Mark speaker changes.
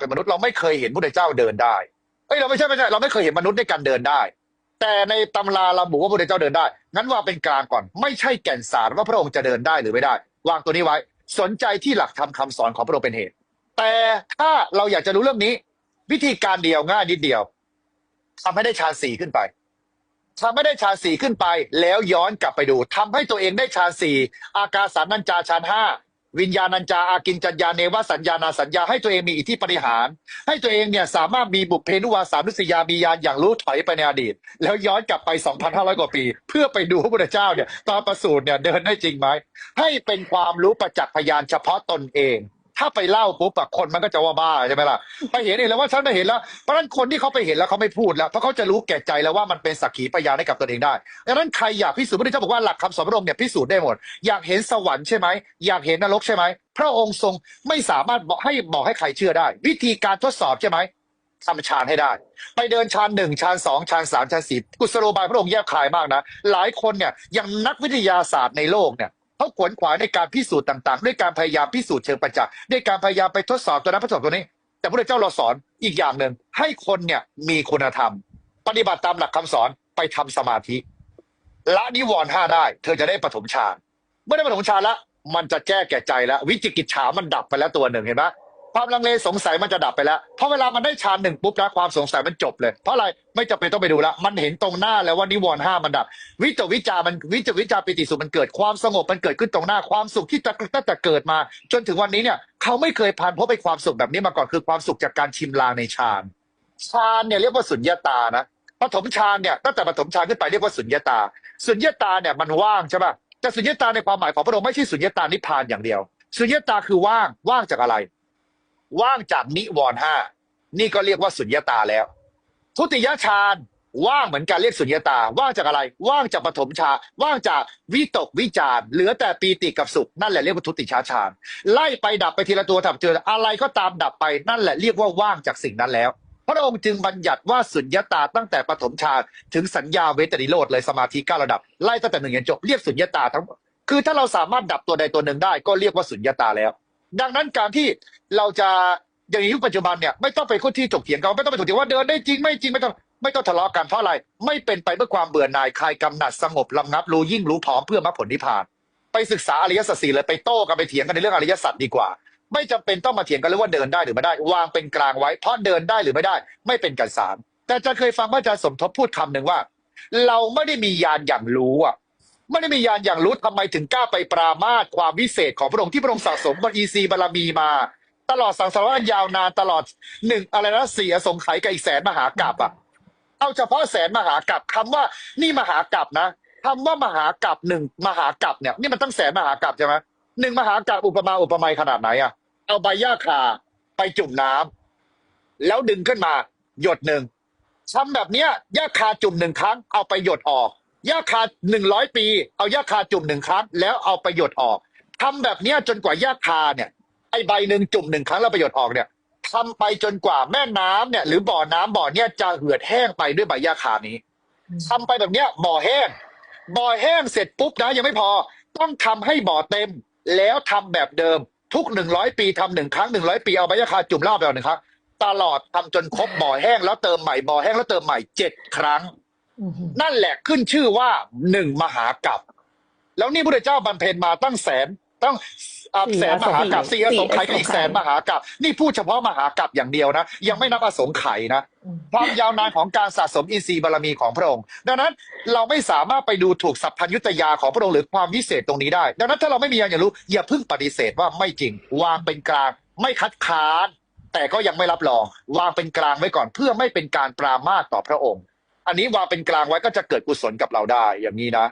Speaker 1: เป็นมนุษย์เราไม่เคยเห็นพระเจ้าเดินได้เอ้ยเราไม่ใช่ไม่ใช่ เราไม่เคยเห็นมนุษย์ด้วยกันเดินได้ แต่ในตำราระบุว่าพระเจ้าเดินได้ งั้นว่าเป็นกลางก่อน ไม่ใช่แก่นสารว่าพระองค์จะเดินได้หรือไม่ได้ วางตัวนี้ไว้ สนใจที่หลักธรรมคำสอนของพระองค์เป็นเหตุ แต่ถ้าเราอยากจะรู้เรื่องนี้ วิธีการเดียวง่ายนิดเดียวทำให้ได้ฌานสี่ขึ้นไปทำให้ได้ฌานสี่ขึ้นไป แล้วย้อนกลับไปดูทำให้ตัวเองได้ฌานสี่อากาสานัญจาฌานห้า วิญญาณัญจาอากินจัญญาเนวสัญญานาสัญญาให้ตัวเองมีอิทธิปริหาร ให้ตัวเองเนี่ยสามารถมีบุพเพนุวาสานุสยามียานอย่างรู้ถอยไปในอดีต แล้วย้อนกลับไป 2,500 กว่าปี เพื่อไปดูพระพุทธเจ้าเนี่ยตอนประสูติเนี่ยเดินได้จริงไหมให้เป็นความรู้ประจักษ์พยานเฉพาะตนเอง ถ้าไปเล่าปุ๊บอะคนมันก็จะว่าบ้าใช่ไหมล่ะไปเห็นเองแล้วว่าฉันไปเห็นแล้วเพราะฉะนั้นคนที่เขาไปเห็นแล้วเขาไม่พูดแล้วเพราะเขาจะรู้แก่ใจแล้วว่ามันเป็นสักขีพยานให้กับตนเองได้ดังนั้นใครอยากพิสูจน์พระเจ้าบอกว่าหลักคำสอนพระองค์เนี่ยพิสูจน์ได้หมด อยากเห็นสวรรค์ใช่ไหมอยากเห็นนรกใช่ไหมพระองค์ทรงไม่สามารถบอกให้บอกให้ใครเชื่อได้ วิธีการทดสอบใช่ไหมทำฌานให้ได้ ไปเดินฌานหนึ่งฌานสองฌานสามฌานสี่กุศโลบายพระองค์แยบคายมากนะ หลายคนเนี่ยยังนักวิทยาศาสตร์ในโลกเนี่ย เขาขวนขวายในการพิสูจน์ต่างๆ ด้วยการพยายามพิสูจน์เชิงประจักษ์ด้วยการพยายามไปทดสอบตัวนั้นทดสอบตัวนี้ แต่พระเจ้าเราสอนอีกอย่างหนึ่งให้คนเนี่ยมีคุณธรรม ปฏิบัติตามหลักคำสอนไปทำสมาธิละนิวรณ์ห้าได้ เธอจะได้ปฐมฌานเมื่อได้ปฐมฌานละมันจะแก้แก่ใจแล้ว วิจิกิจฉามันดับไปแล้วตัวหนึ่งเห็นไหม ความลังเลสงสัยมันจะดับไปแล้ว เพราะเวลามันได้ฌานหนึ่งปุ๊บนะความสงสัยมันจบเลย เพราะอะไรไม่จำเป็นต้องไปดูแล้วมันเห็นตรงหน้าแล้วว่านิวรณ์ห้ามันดับ วิจวิจารมันวิจวิจารปิติสุขมันเกิดความสงบมันเกิดขึ้นตรงหน้าความสุขที่ตั้งแต่เกิดมา จนถึงวันนี้เนี่ย เขาไม่เคยผ่านพบไปความสุขแบบนี้มาก่อนคือความสุขจากการชิมลางในฌานฌานเนี่ยเรียกว่าสุญญตานะปฐมฌานเนี่ยตั้งแต่ปฐมฌานขึ้นไปเรียกว่าสุญญตา สุญญตาเนี่ยมันว่างใช่ป่ะแต่สุญญตาในความหมายของพระองค์ไม่ใช่สุญญตานิพพานอย่างเดียว สุญญตาคือว่างว่างจากอะไร ว่างจากนิวรณ์ห้านี่ก็เรียกว่าสุญญาตาแล้ว ทุติยฌานว่างเหมือนกันเรียกสุญญาตา ว่างจากอะไร ว่างจากปฐมฌาว่างจากวิตกวิจารเหลือแต่ปีติกับสุข นั่นแหละเรียกว่าทุติยฌานไล่ไปดับไปทีละตัวถับเจออะไรก็ตามดับไปนั่นแหละเรียกว่าว่างจากสิ่งนั้นแล้ว พระองค์จึงบัญญัติว่าสุญญาตาตั้งแต่ปฐมฌานถึงสัญญาเวทนิโรธเลยสมาธิเก้าระดับไล่ตั้งแต่หนึ่งยันจบเรียกสุญญาตาทั้งคือถ้าเราสามารถดับตัวใดตัวหนึ่งได้ ก็เรียกว่าสุญญตาแล้ว ดังนั้นการที่เราจะอย่างในยุคปัจจุบันเนี่ยไม่ต้องไปคนที่ถกเถียงกันไม่ต้องไปถกเถียงว่าเดินได้จริงไม่จริงไม่ต้องไม่ต้องทะเลาะกันเพราะอะไร ไม่เป็นไปเพื่อความเบื่อหน่ายคลายกำหนัดสงบลำงับรู้ยิ่งรู้พร้อมเพื่อมรรคผลนิพพาน ไปศึกษาอริยสัจสี่เลยไปโต้กันไปเถียงกันในเรื่องอริยสัจดีกว่า ไม่จำเป็นต้องมาเถียงกันเรื่องว่าเดินได้หรือไม่ได้ วางเป็นกลางไว้เพราะเดินได้หรือไม่ได้ ไม่เป็นกันสารแต่อาจะเคยฟังพระอาจารย์สมทบพูดคำหนึ่งว่า เราไม่ได้มียานอย่างรู้อะ ไม่ได้มียานอย่างรู้ทำไมถึงกล้าไปปรามาสความวิเศษของพระองค์ที่พระองค์สะสมบารอีซีบารมีมา ตลอดสังสารวัฏยาวนานตลอดหนึ่งอะไรนะสี่อสงไขยกับอีกแสนมหากรัปอะเอาเฉพาะแสนมหากรัปคำว่านี่มหากรัปนะคำว่ามหากรัปหนึ่งมหากรัปเนี่ยนี่มันตั้งแสนมหากรัปใช่ไหมหนึ่งมหากรัปอุปมาอุปไมยขนาดไหนอะเอาใบหญ้าคาไปจุ่มน้ำแล้วดึงขึ้นมา หยดหนึ่งทำแบบเนี้ยหญ้าคาจุ่มหนึ่งครั้งเอาไปหยดออก หญ้าคาหนึ่งร้อยปี เอาหญ้าคาจุ่มหนึ่งครั้ง แล้วเอาไปหยดออกทำแบบเนี้ยจนกว่าหญ้าคาเนี่ยไอใบหนึ่งจุ่มหนึ่งครั้งแล้วไปหยดออกเนี่ยทำไปจนกว่าแม่น้ำเนี่ย หรือบ่อน้ำบ่อเนี่ยจะเหือดแห้งไปด้วยใบหญ้าคานี้ทำไปแบบเนี้ยบ่อแห้งบ่อแห้งเสร็จปุ๊บนะยังไม่พอ ต้องทำให้บ่อเต็ม แล้วทำแบบเดิมทุกหนึ่งร้อยปีทำหนึ่งครั้งหนึ่งร้อยปีเอาใบหญ้าคาจุ่มเหล้าไปเอาหนึ่งครั้งตลอดทำจนครบบ่อแห้งแล้วเติมใหม่บ่อแห้งแล้วเติมใหม่เจ็ดครั้ง
Speaker 2: อืม
Speaker 1: นั่นแหละขึ้นชื่อว่าหนึ่งมหากรัปแล้วนี่พระเจ้าบรรเพนมาตั้งแสนตั้งอ่าแสนมหากรัปสี่อสงไขยกับอีกแสนมหากรัปนี่พูดเฉพาะมหากรัปอย่างเดียวนะ ยังไม่นับอสงไขยนะ
Speaker 2: อืม
Speaker 1: ความยาวนานของการสะสมอินทรีย์บารมีของพระองค์ ดังนั้นเราไม่สามารถไปดูถูกสัพพัญญุตยาของพระองค์หรือความวิเศษตรงนี้ได้ ดังนั้นถ้าเราไม่มียานอย่างรู้อย่าเพิ่งปฏิเสธว่าไม่จริง วางเป็นกลางไม่คัดค้านแต่ก็ยังไม่รับรอง วางเป็นกลางไว้ก่อนเพื่อไม่เป็นการปรามาสต่อพระองค์ อันนี้วางเป็นกลางไว้ก็จะเกิดกุศลกับเราได้อย่างนี้นะ